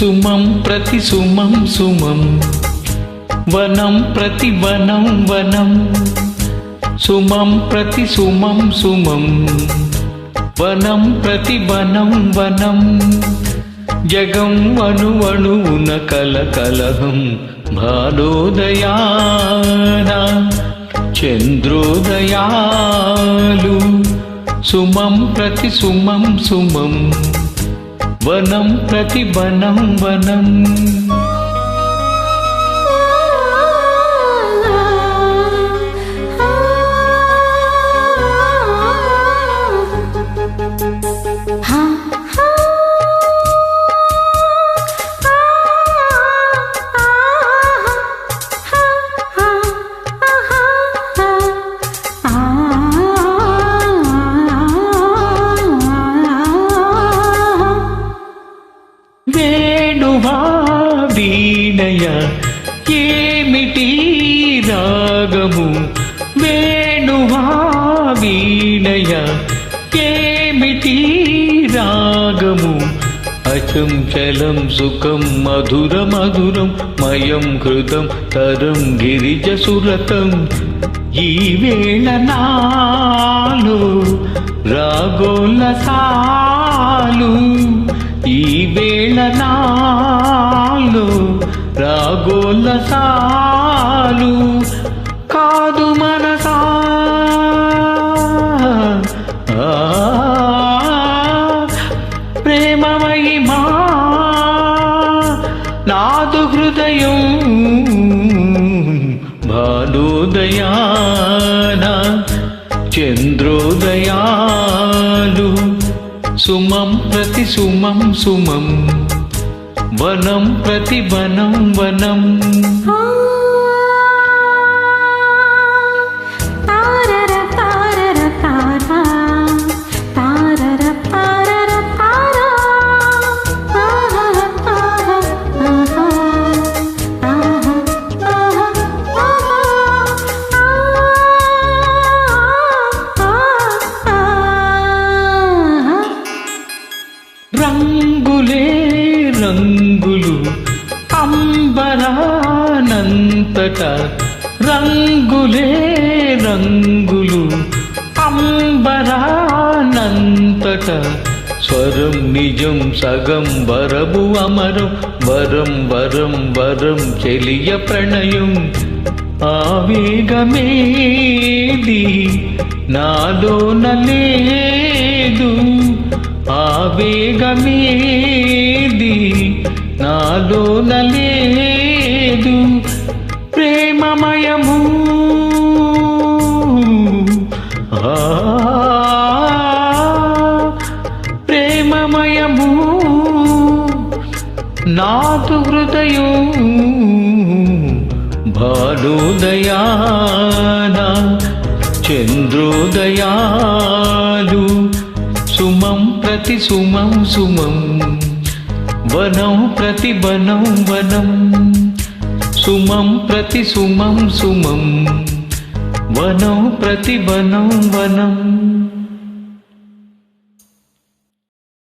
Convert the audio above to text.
సుమం ప్రతి సుమం సుమం. వనం ప్రతి వనం వనం. సుమం ప్రతి సుమం సుమం. వనం ప్రతి వనం వనం. జగం అణు అణువున కల కలహం భాలోదయాన చంద్రోదయాలు. సుమం ప్రతి సుమం సుమం. వనం ప్రతి వనం వనం. ఏమిటి రాగము? వేణువా వీణయ. ఏమిటి రాగము? అచంచలం సుఖం మధుర మధురం మయం హృదం తరం గిరిజ సురతం. ఈ వేళ నాలు రాగోల సాలు. ఈ వేళ నా రాగోల కాదు మనసా. ఆ, ప్రేమమహిమా నాదు హృదయం భాలోదయాన చంద్రోదయాలు సుమం ప్రతి సుమం సుమం. వనం ప్రతి వనం వనం. అంబరానంతట రంగులే రంగులు. అంబరానంతట స్వరం నిజం సగం వరము అమరం వరం వరం వరం చెలియ ప్రణయం. ఆవేగమేది నాలోన లేదు ఆవేగమేది నాలోన లేదు ప్రేమమయము. ప్రేమమయము. నాదు హృదయం భాలోదయాన చంద్రోదయాలు సుమం ప్రతి సుమం సుమం. వనం ప్రతి వనం వనం సుమం ప్రతి సుమం సుమం వనం ప్రతి వనం వనం